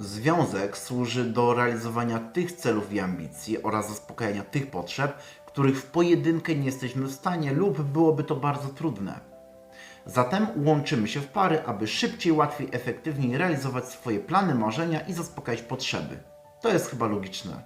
Związek służy do realizowania tych celów i ambicji oraz zaspokajania tych potrzeb, których w pojedynkę nie jesteśmy w stanie lub byłoby to bardzo trudne. Zatem łączymy się w pary, aby szybciej, łatwiej, efektywniej realizować swoje plany, marzenia i zaspokajać potrzeby. To jest chyba logiczne.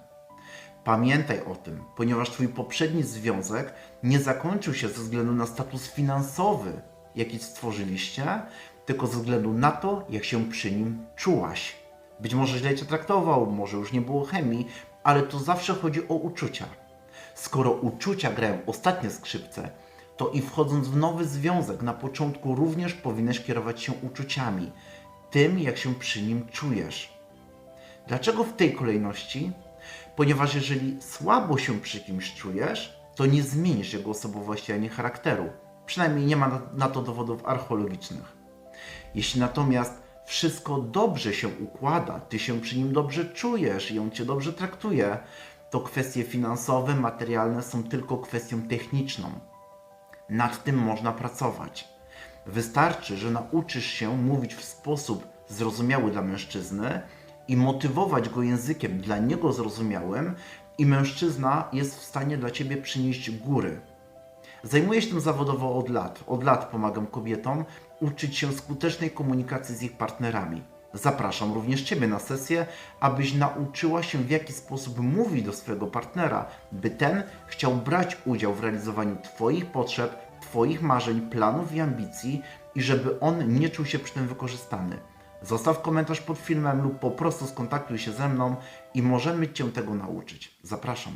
Pamiętaj o tym, ponieważ Twój poprzedni związek nie zakończył się ze względu na status finansowy, jaki stworzyliście, tylko ze względu na to, jak się przy nim czułaś. Być może źle Cię traktował, może już nie było chemii, ale tu zawsze chodzi o uczucia. Skoro uczucia grają ostatnie skrzypce, to i wchodząc w nowy związek na początku również powinieneś kierować się uczuciami, tym jak się przy nim czujesz. Dlaczego w tej kolejności? Ponieważ jeżeli słabo się przy kimś czujesz, to nie zmienisz jego osobowości ani charakteru. Przynajmniej nie ma na- na to dowodów archeologicznych. Jeśli natomiast wszystko dobrze się układa, ty się przy nim dobrze czujesz i on cię dobrze traktuje, to kwestie finansowe, materialne są tylko kwestią techniczną. Nad tym można pracować. Wystarczy, że nauczysz się mówić w sposób zrozumiały dla mężczyzny i motywować go językiem dla niego zrozumiałym, i mężczyzna jest w stanie dla ciebie przynieść góry. Zajmuję się tym zawodowo od lat. Od lat pomagam kobietom uczyć się skutecznej komunikacji z ich partnerami. Zapraszam również Ciebie na sesję, abyś nauczyła się w jaki sposób mówić do swojego partnera, by ten chciał brać udział w realizowaniu Twoich potrzeb, Twoich marzeń, planów i ambicji i żeby on nie czuł się przy tym wykorzystany. Zostaw komentarz pod filmem lub po prostu skontaktuj się ze mną i możemy Cię tego nauczyć. Zapraszam.